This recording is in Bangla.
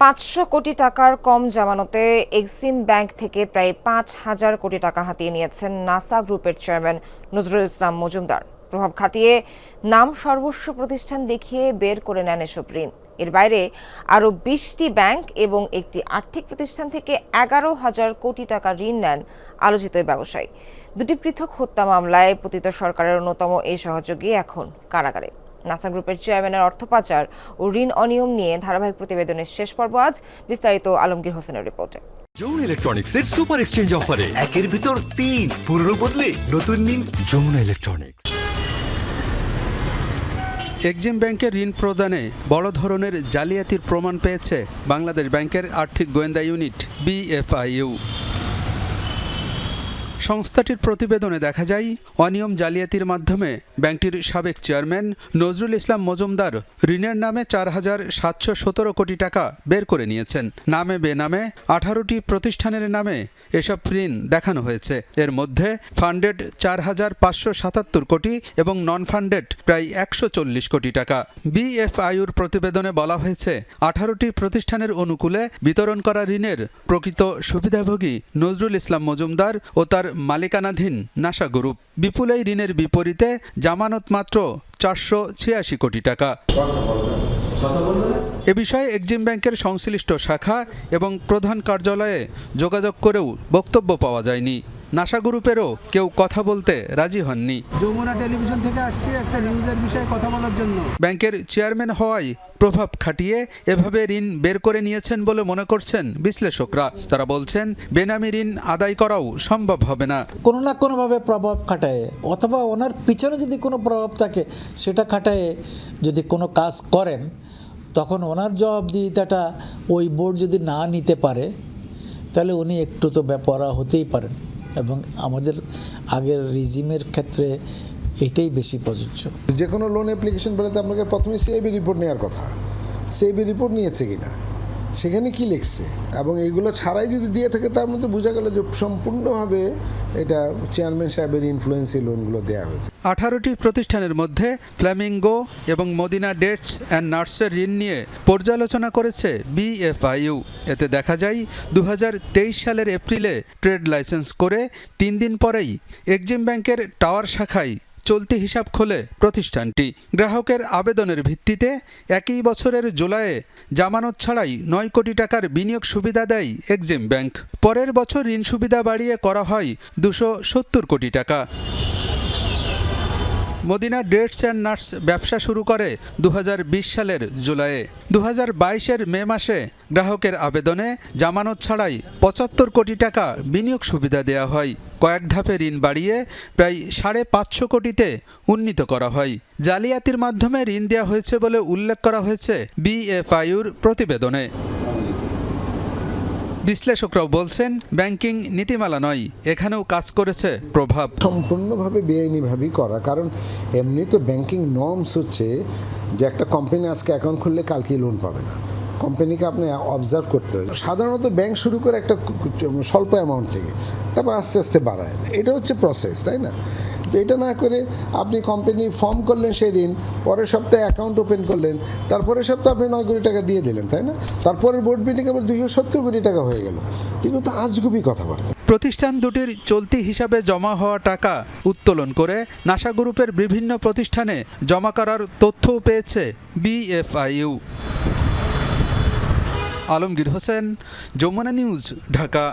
পাঁচশো কোটি টাকার কম জামানতে এক্সিম ব্যাংক থেকে প্রায় পাঁচ হাজার কোটি টাকা হাতিয়ে নিয়েছেন নাসা গ্রুপের চেয়ারম্যান নজরুল ইসলাম মজুমদার। প্রভাব খাটিয়ে নাম সর্বস্ব প্রতিষ্ঠান দেখিয়ে বের করে নেন এসব ঋণ। এর বাইরে আরও বিশটি ব্যাংক এবং একটি আর্থিক প্রতিষ্ঠান থেকে এগারো হাজার কোটি টাকা ঋণ নেন আলোচিত ব্যবসায়ী। দুটি পৃথক হত্যা মামলায় পতিত সরকারের অন্যতম এই সহযোগী এখন কারাগারে। নাসা গ্রুপের চেয়ারম্যানের অর্থ পাচার ও ঋণ অনিয়ম নিয়ে ধারাবাহিক প্রতিবেদনের শেষ পর্ব আজ বিস্তারিত আলমগীর হোসেনের রিপোর্টে। যমুনা ইলেকট্রনিক্সের সুপার এক্সচেঞ্জ অফারে একের ভিতর তিন পুরনো বদলে নতুন নিন যমুনা ইলেকট্রনিক্স। এক্সিম ব্যাংকের ঋণ প্রদানে বড় ধরনের জালিয়াতির প্রমাণ পেয়েছে বাংলাদেশ ব্যাংকের আর্থিক গোয়েন্দা ইউনিট বিএফআইইউ সংস্থাটির প্রতিবেদনে দেখা যায়, অনিয়ম জালিয়াতির মাধ্যমে ব্যাংকটির সাবেক চেয়ারম্যান নজরুল ইসলাম মজুমদার ঋণের নামে চার হাজার সাতশো সতেরো কোটি টাকা বের করে নিয়েছেন। নামে বেনামে আঠারোটি প্রতিষ্ঠানের নামে এসব ঋণ দেখানো হয়েছে। এর মধ্যে ফান্ডেড চার হাজার পাঁচশো সাতাত্তর কোটি এবং নন ফান্ডেড প্রায় একশো চল্লিশ কোটি টাকা। বিএফআইউর প্রতিবেদনে বলা হয়েছে, আঠারোটি প্রতিষ্ঠানের অনুকূলে বিতরণ করা ঋণের প্রকৃত সুবিধাভোগী নজরুল ইসলাম মজুমদার ও তার মালিকানাধীন নাসা গ্রুপ বিপুল এই ঋণের বিপরীতে জামানত মাত্র চারশো ছিয়াশি কোটি টাকা। এ বিষয়ে এক্সিম ব্যাংকের সংশ্লিষ্ট শাখা এবং প্রধান কার্যালয়ে যোগাযোগ করেও বক্তব্য পাওয়া যায়নি। নাসা গ্রুপেরও কেউ কথা বলতে রাজি হননি। যমুনা টেলিভিশন থেকে আসছি একটা নিউজের বিষয়ে কথা বলার জন্য। ব্যাংকের চেয়ারম্যান হওয়ায় প্রভাব খাটিয়ে এভাবে ঋণ বের করে নিয়েছেন বলে মনে করছেন বিশ্লেষকরা। তারা বলছেন বেনামি ঋণ আদায় করাও সম্ভব হবে না। কোনো না কোনোভাবে প্রভাব খাটায়। অথবা ওনার পিছনে যদি কোনো প্রভাব থাকে সেটা খাটায় যদি কোনো কাজ করেন তখন ওনার জবাবদিহিতাটা ওই বোর্ড যদি না নিতে পারে তাহলে উনি একটু তো ব্যাপারা হতেই পারেন। এবং আমাদের আগের রিজিমের ক্ষেত্রে এটাই বেশি প্রযোজ্য। যে কোনো লোন অ্যাপ্লিকেশন বেরোতে আপনাকে প্রথমে সিআইবি রিপোর্ট নেওয়ার কথা। সিআইবি রিপোর্ট নিয়েছে কিনা? সেখানে কি লিখছে? এবং এইগুলো ছাড়াই যদি দিয়ে থাকে, তার মধ্যে বোঝা গেল যে সম্পূর্ণভাবে এটা চেয়ারম্যান সাহেবের ইনফ্লুয়েন্সি লোনগুলো দেওয়া হয়েছে। আঠারোটি প্রতিষ্ঠানের মধ্যে ফ্ল্যামিঙ্গো এবং মদিনা ডেটস অ্যান্ড নার্সের ঋণ নিয়ে পর্যালোচনা করেছে বিএফআইইউ এতে দেখা যায় দু হাজার তেইশ সালের এপ্রিলে ট্রেড লাইসেন্স করে তিন দিন পরেই এক্সিম ব্যাংকের টাওয়ার শাখায় চলতি হিসাব খোলে প্রতিষ্ঠানটি। গ্রাহকের আবেদনের ভিত্তিতে একই বছরের জুলাইয়ে জামানত ছাড়াই নয় কোটি টাকার বিনিয়োগ সুবিধা দেয় এক্সিম ব্যাংক। পরের বছর ঋণ সুবিধা বাড়িয়ে করা হয় দুশো সত্তর কোটি টাকা। মদিনা ডেটস অ্যান্ড নার্স ব্যবসা শুরু করে দু হাজার বিশ সালের জুলাইয়ে। দু বাইশের মে মাসে গ্রাহকের আবেদনে জামানত ছাড়াই পঁচাত্তর কোটি টাকা বিনিয়োগ সুবিধা দেওয়া হয়। কয়েক ধাপে ঋণ বাড়িয়ে প্রায় সাড়ে পাঁচশো কোটিতে উন্নীত করা হয়। জালিয়াতির মাধ্যমে ঋণ দেওয়া হয়েছে বলে উল্লেখ করা হয়েছে বিএফআইউর প্রতিবেদনে। বিশ্লেষকরাও বলছেন, ব্যাংকিং নীতিমালা নয়, এখানেও কাজ করেছে প্রভাব। সম্পূর্ণভাবে বেআইনিভাবেই করা, কারণ এমনি তো ব্যাংকিং নর্মস হচ্ছে যে একটা কোম্পানি আজকে অ্যাকাউন্ট খুললে কালকে লোন পাবে না। কোম্পানিকে আপনি অবজার্ভ করতে হয় সাধারণত ব্যাংক শুরু করে একটা স্বল্প অ্যামাউন্ট থেকে, তারপর আস্তে আস্তে বাড়ায় এটা হচ্ছে প্রসেস তাই না? এটা না করে আপনি কোম্পানি ফর্ম করলেন সেদিন, পরের সপ্তাহে অ্যাকাউন্ট ওপেন করলেন, তারপরের সপ্তাহে আপনি নয় কোটি টাকা দিয়ে দিলেন, তাই না? তারপরের বোর্ড মিটিং আবার দুশো সত্তর কোটি টাকা হয়ে গেল। এগুলো তো আজগুবি কথাবার্তা। প্রতিষ্ঠান দুটির চলতি হিসাবে জমা হওয়া টাকা উত্তোলন করে নাসা গ্রুপের বিভিন্ন প্রতিষ্ঠানে জমা করার তথ্যও পেয়েছে বিএফআইইউ আলমগীর হোসেন, যমুনা নিউজ, ঢাকা।